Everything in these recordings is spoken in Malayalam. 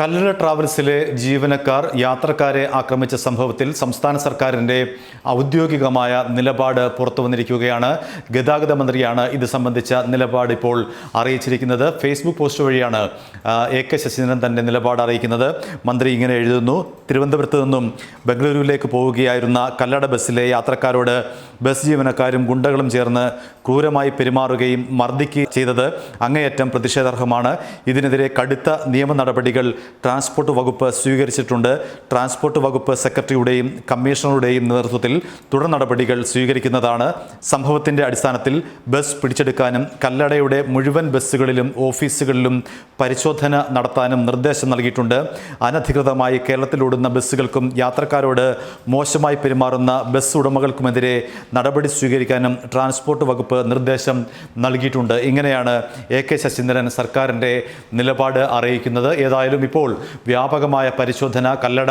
കല്ലട ട്രാവൽസിലെ ജീവനക്കാർ യാത്രക്കാരെ ആക്രമിച്ച സംഭവത്തിൽ സംസ്ഥാന സർക്കാരിന്റെ ഔദ്യോഗികമായ നിലപാട് പുറത്തു വന്നിരിക്കുകയാണ്. ഗതാഗത മന്ത്രിയാണ് ഇത് സംബന്ധിച്ച നിലപാട് ഇപ്പോൾ അറിയിച്ചിരിക്കുന്നത്. ഫേസ്ബുക്ക് പോസ്റ്റ് വഴിയാണ് എ കെ ശശീന്ദ്രൻ തന്റെ നിലപാട് അറിയിക്കുന്നത്. മന്ത്രി ഇങ്ങനെ എഴുതുന്നു തിരുവനന്തപുരത്ത് നിന്നും ബംഗളൂരുവിലേക്ക് പോവുകയായിരുന്ന കല്ലട ബസ്സിലെ യാത്രക്കാരോട് ബസ് ജീവനക്കാരും ഗുണ്ടകളും ചേർന്ന് ക്രൂരമായി പെരുമാറുകയും മർദ്ദിക്കുകയും ചെയ്തത് അങ്ങേയറ്റം പ്രതിഷേധാർഹമാണ്. ഇതിനെതിരെ കടുത്ത നിയമ നടപടികൾ ട്രാൻസ്പോർട്ട് വകുപ്പ് സ്വീകരിച്ചിട്ടുണ്ട്. ട്രാൻസ്പോർട്ട് വകുപ്പ് സെക്രട്ടറിയുടെയും കമ്മീഷണറുടെയും നേതൃത്വത്തിൽ തുടർ നടപടികൾ സ്വീകരിക്കുന്നതാണ്. സംഭവത്തിന്റെ അടിസ്ഥാനത്തിൽ ബസ് പിടിച്ചെടുക്കാനും കല്ലടയുടെ മുഴുവൻ ബസ്സുകളിലും ഓഫീസുകളിലും പരിശോധന നടത്താനും നിർദ്ദേശം നൽകിയിട്ടുണ്ട്. അനധികൃതമായി കേരളത്തിലോടുന്ന ബസ്സുകൾക്കും യാത്രക്കാരോട് മോശമായി പെരുമാറുന്ന ബസ് ഉടമകൾക്കുമെതിരെ നടപടി സ്വീകരിക്കാനും ട്രാൻസ്പോർട്ട് വകുപ്പ് നിർദ്ദേശം നൽകിയിട്ടുണ്ട്. ഇങ്ങനെയാണ് എ കെ ശശീന്ദ്രൻ സർക്കാരിന്റെ നിലപാട് അറിയിക്കുന്നത്. ഏതായാലും ഇപ്പോൾ വ്യാപകമായ പരിശോധന കല്ലട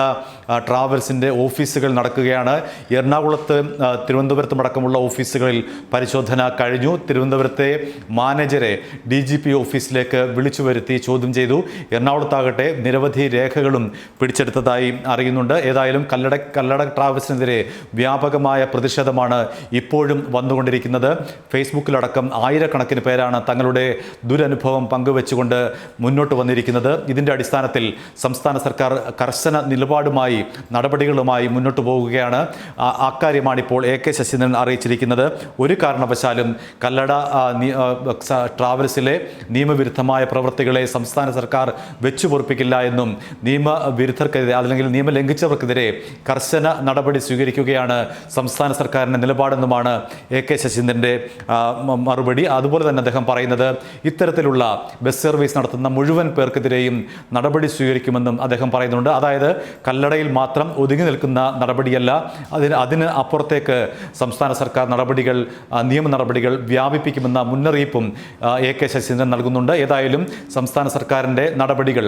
ട്രാവൽസിന്റെ ഓഫീസുകൾ നടക്കുകയാണ്. എറണാകുളത്ത് തിരുവനന്തപുരത്തും അടക്കമുള്ള ഓഫീസുകളിൽ പരിശോധന കഴിഞ്ഞു. തിരുവനന്തപുരത്തെ മാനേജരെ ഡി ജി പി ഓഫീസിലേക്ക് വിളിച്ചു വരുത്തി ചോദ്യം ചെയ്തു. എറണാകുളത്താകട്ടെ നിരവധി രേഖകളും പിടിച്ചെടുത്തതായി അറിയുന്നുണ്ട്. ഏതായാലും കല്ലട കല്ലട ട്രാവൽസിനെതിരെ വ്യാപകമായ പ്രതിഷേധമാണ് ഇപ്പോഴും വന്നുകൊണ്ടിരിക്കുന്നത്. ഫേസ്ബുക്കിലടക്കം ആയിരക്കണക്കിന് പേരാണ് തങ്ങളുടെ ദുരനുഭവം പങ്കുവെച്ചുകൊണ്ട് മുന്നോട്ട് വന്നിരിക്കുന്നത്. ഇതിന്റെ അടിസ്ഥാനത്തിൽ സംസ്ഥാന സർക്കാർ കർശന നിലപാടുമായി നടപടികളുമായി മുന്നോട്ട് പോകുകയാണ് ആ- അക്കാര്യമാണ് ഇപ്പോൾ എ കെ ശശീന്ദ്രൻ അറിയിച്ചിരിക്കുന്നത്. ഒരു കാരണവശാലും കല്ലട ട്രാവൽസിലെ നിയമവിരുദ്ധമായ പ്രവൃത്തികളെ സംസ്ഥാന സർക്കാർ വെച്ചു പൊറുപ്പിക്കില്ല എന്നും നിയമവിരുദ്ധർക്കെതിരെ അല്ലെങ്കിൽ നിയമം ലംഘിച്ചവർക്കെതിരെ കർശന നടപടി സ്വീകരിക്കുകയാണ് സംസ്ഥാന സർക്കാരിന്റെ നിലപാടെന്നുമാണ് എ കെ ശശീന്ദ്രന്റെ മറുപടി. അതുപോലെ തന്നെ അദ്ദേഹം പറയുന്നത് ഇത്തരത്തിലുള്ള ബസ് സർവീസ് നടത്തുന്ന മുഴുവൻ പേർക്കെതിരെയും നടപടി സ്വീകരിക്കുമെന്നും അദ്ദേഹം പറയുന്നുണ്ട്. അതായത് കല്ലടയിൽ മാത്രം ഒതുങ്ങി നിൽക്കുന്ന നടപടിയല്ല അതിന് അതിന് അപ്പുറത്തേക്ക് സംസ്ഥാന സർക്കാർ നടപടികൾ നിയമ നടപടികൾ വ്യാപിപ്പിക്കുമെന്ന മുന്നറിയിപ്പും എ കെ ശശീന്ദ്രൻ നൽകുന്നുണ്ട്. ഏതായാലും സംസ്ഥാന സർക്കാരിന്റെ നടപടികൾ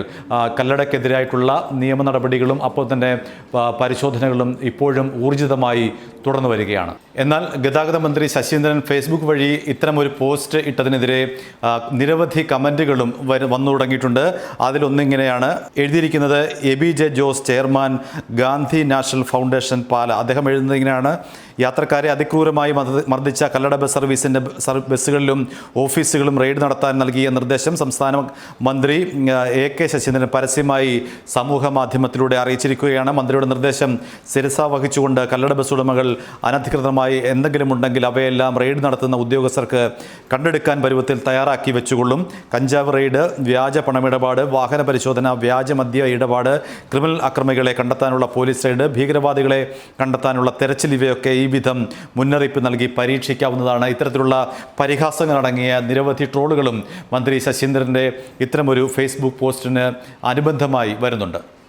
കല്ലടയ്ക്കെതിരായിട്ടുള്ള നിയമ നടപടികളും അപ്പോൾ തന്നെ പരിശോധനകളും ഇപ്പോഴും ഊർജിതമായി തുടർന്നു വരികയാണ്. എന്നാൽ ഗതാഗത മന്ത്രി ശശീന്ദ്രൻ ഫേസ്ബുക്ക് വഴി ഇത്തരം ഒരു പോസ്റ്റ് ഇട്ടതിനെതിരെ നിരവധി കമന്റുകളും വന്നു തുടങ്ങിയിട്ടുണ്ട്. അതിലൊന്നിങ്ങനെയാണ് എഴുതിയിരിക്കുന്നത് A B J Jose chairman Gandhi national foundation Pala. അദ്ദേഹം എഴുതുന്നത് ഇങ്ങനെയാണ് യാത്രക്കാരെ അതിക്രൂരമായി മർദ്ദ- മർദ്ദിച്ച കല്ലട ബസ് സർവീസിന്റെ ബസ്സുകളിലും ഓഫീസുകളും റെയ്ഡ് നടത്താൻ നൽകിയ നിർദ്ദേശം സംസ്ഥാന മന്ത്രി എ കെ ശശീന്ദ്രൻ പരസ്യമായി സമൂഹ മാധ്യമത്തിലൂടെ അറിയിച്ചിരിക്കുകയാണ്. മന്ത്രിയുടെ നിർദ്ദേശം ശിരസ വഹിച്ചുകൊണ്ട് കല്ലട ബസ് ഉടമകൾ അനധികൃതമായി എന്തെങ്കിലും ഉണ്ടെങ്കിൽ അവയെല്ലാം റെയ്ഡ് നടത്തുന്ന ഉദ്യോഗസ്ഥർക്ക് കണ്ടെടുക്കാൻ പരുവത്തിൽ തയ്യാറാക്കി വെച്ചുകൊള്ളും. കഞ്ചാവ് റെയ്ഡ് വ്യാജ പണമിടപാട് വാഹന പരിശോധന വ്യാജമദ്യ ഇടപാട് ക്രിമിനൽ അക്രമികളെ കണ്ടെത്താനുള്ള പോലീസ് റെയ്ഡ് ഭീകരവാദികളെ കണ്ടെത്താനുള്ള തെരച്ചിൽ ഇവയൊക്കെ ഈ വിധം മുന്നറിയിപ്പ് നൽകി പരീക്ഷിക്കാവുന്നതാണ്. ഇത്തരത്തിലുള്ള പരിഹാസങ്ങളടങ്ങിയ നിരവധി ട്രോളുകളും മന്ത്രി ശശീന്ദ്രന്റെ ഇത്തരമൊരു ഫേസ്ബുക്ക് പോസ്റ്റിന് അനുബന്ധമായി വരുന്നുണ്ട്.